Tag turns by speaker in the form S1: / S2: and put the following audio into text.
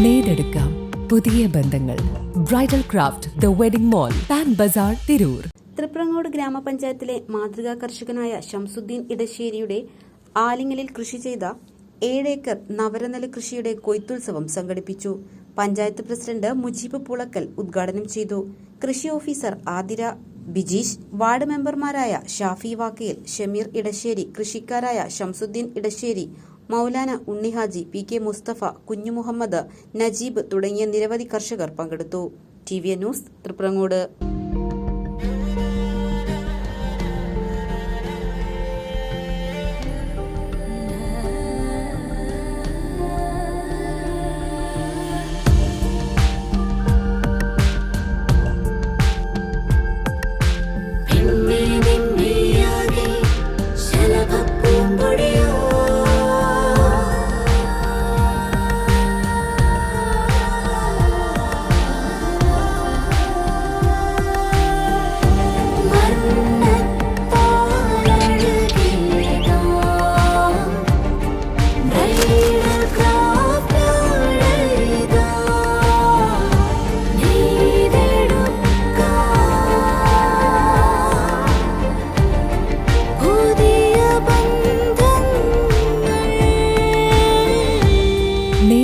S1: നേടെടുക്കാം പുതിയ ബന്ധങ്ങൾ. Bridal craft the wedding mall Pan Bazaar Tirur
S2: Triprangode ഗ്രാമപഞ്ചായത്തിലെ മാതൃകാ കർഷകനായ ഷംസുദ്ദീൻ ഇടശ്ശേരിയുടെ ആലിങ്ങലിൽ കൃഷി ചെയ്ത ഏഴേക്കർ നവരനെല കൃഷിയുടെ കൊയ്ത്തുത്സവം സംഘടിപ്പിച്ചു. പഞ്ചായത്ത് പ്രസിഡന്റ് മുജീബ് പുളക്കൽ ഉദ്ഘാടനം ചെയ്തു. കൃഷി ഓഫീസർ ആതിര ബിജീഷ് വാർഡ് മെമ്പർമാരായ ഷാഫി വാക്കയിൽ ഷമീർ ഇടശ്ശേരി കൃഷിക്കാരായ ഷംസുദ്ദീൻ ഇടശ്ശേരി മൗലാന ഉണ്ണിഹാജി പി കെ മുസ്തഫ കുഞ്ഞുമുഹമ്മദ് നജീബ് തുടങ്ങിയ നിരവധി കർഷകർ പങ്കെടുത്തു. T V news Triprangode.